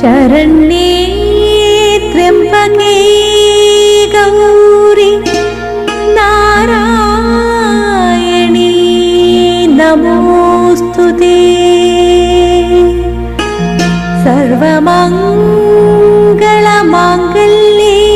शरण्ये त्र्यम्बके गौरि नारायणी नमोऽस्तु ते सर्वमङ्गलमाङ्गल्ये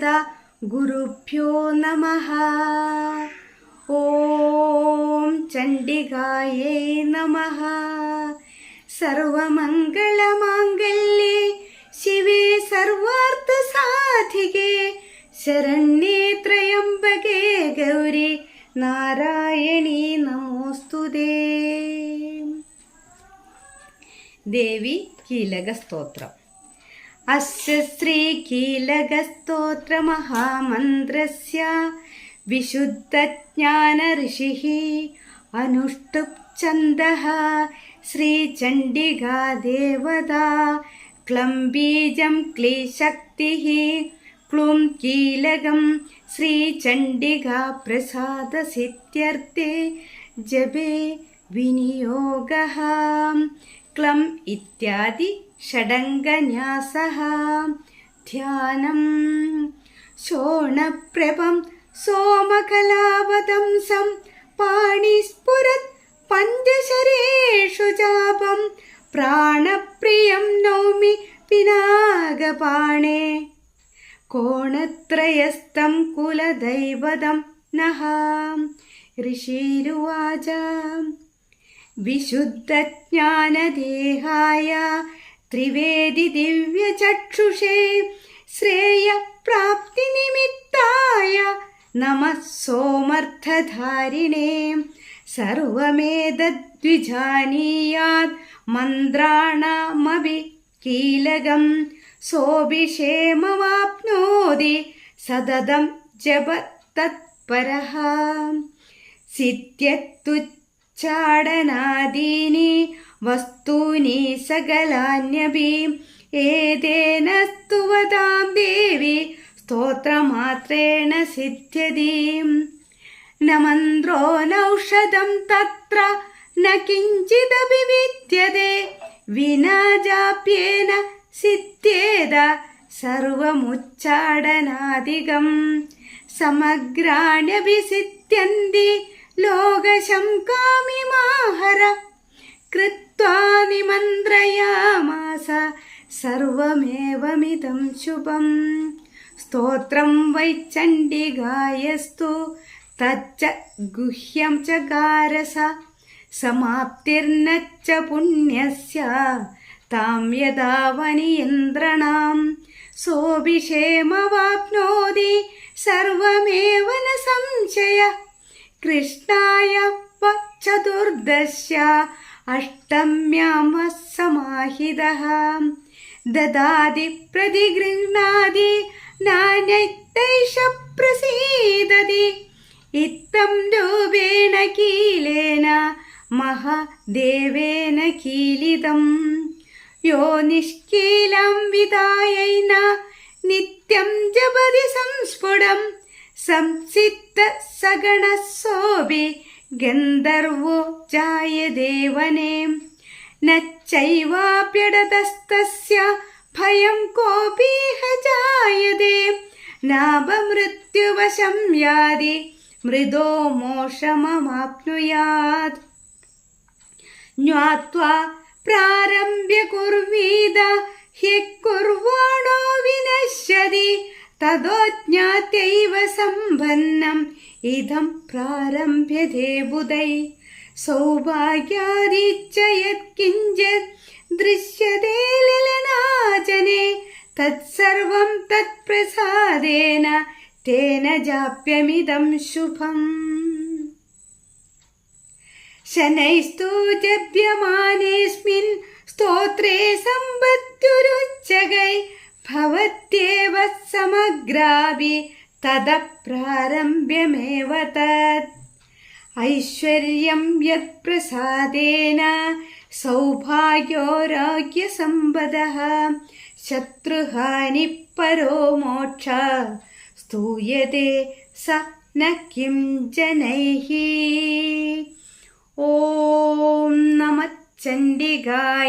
ശാരദ ഗുരുഭ്യോ നമ. ഓം ചണ്ഡികായേ നമ. സർവമംഗളമാംഗല്യേ ശിവേ സർവാർത്ഥസാധികേ ശരണ്യേ ത്രയംബകേ ഗൗരി നാരായണീ നമോസ്തുതേ ദേവി കീലകസ്തോത്രം अस्य श्रीकीलकस्तोत्रमहामन्त्रस्य विशुद्धज्ञानऋषिः अनुष्टुप् छन्दः श्रीचण्डिका देवता क्लं बीजं क्लीशक्तिः क्लुं कीलकं श्रीचण्डिका प्रसादसिद्ध्यर्थे जपे विनियोगः क्लम् इत्यादि षडङ्गन्यासः ध्यानं शोणप्रभं सोमकलावदंसं पाणिस्फुरत् पञ्चशरेषु चापं प्राणप्रियं नौमि पिनागपाणे कोणत्रयस्थं कुलदैवतं नः ऋषिरुवाच विशुद्धज्ञानदेहाय ത്രിവേദി ദിവ്യചക്ഷുഷേ ശ്രേയപ്രാപ്തിനിമിത്തായ നമ സോമർത്ഥധാരിണേ. സർവമേതദ്വിജാനീയാത് മന്ത്രാണമപി കീലകം സോഭിക്ഷേമവാപ്നോതി സതതം ജപ തത്പര. സിദ്ധ്യത്തു वस्तूनि सकलान्यपि एतेन स्तुवतां देवी स्तोत्रमात्रेण सिद्ध्यति न मन्त्रो नौषधं तत्र न किञ्चिदपि विद्यते विना जाप्येन सिद्ध्येद सर्वमुच्चाडनादिकम् സമഗ്രാണ്യപി സിദ്ധ്യന്തി ലോകശംകാമിമാഹര കൃത്വാ നിമന്ത്രയാമാസ സർവമേവമിതം ശുഭം സ്തോത്രം വൈ ചണ്ഡികായസ്തു തച്ച ഗുഹ്യം ചകാരസ സമാപ്തിർന ച പുണ്യസ്യ താം യഥാവനിയന്ത്രണാം सोऽभिषेमवाप्नोति सर्वमेव न संशय कृष्णाय चतुर्दश्य अष्टम्यामः समाहितः ददाति प्रतिगृह्णाति नान्यैष प्रसीदति इत्थं रूपेण कीलेन महादेवेन कीलितम् यो निष्कीलं विदायैन नित्यं जपति संस्फुटं संसिद्ध सगणः सोऽपि गन्धर्वो जायदेवने न चैवाप्यडतस्तस्य भयं कोऽपीह जायते नाभमृत्युवशं यादि मृदो मोषममाप्नुयात् ज्ञात्वा प्रारम्भ्य कुर्वीद ह्यः कुर्वाणो विनश्यति തദോജ്ഞാത്യൈവ സമ്പന്നം. ഇതം പ്രാരംഭ്യതേ ബുധൈ. സൗഭാഗ്യാദിച്ചയത്കിഞ്ചത് ദൃശ്യതേ ലലനാചനെ തത്സർവം തത്പ്രസാദേന തേന ജാപ്യമിതം ശുഭം. ശനൈസ്തു ജപ്യമാനേസ്മിൻ സ്തോത്രേ സമ്പത്യുരുച്ചകൈ ഭവത്യേ സമഗ്രാപി തത പ്രാരംഭ്യമേവ തത്. ഐശ്വര്യം യത് പ്രസാദേന സൗഭാഗ്യോരോഗ്യസമ്പദഃ. ശത്രുഹാനി പരോ മോക്ഷ. സ്തൂയത്തെ സ ന കിം ജനൈः ഓം നമ ചണ്ഡികായൈ നമ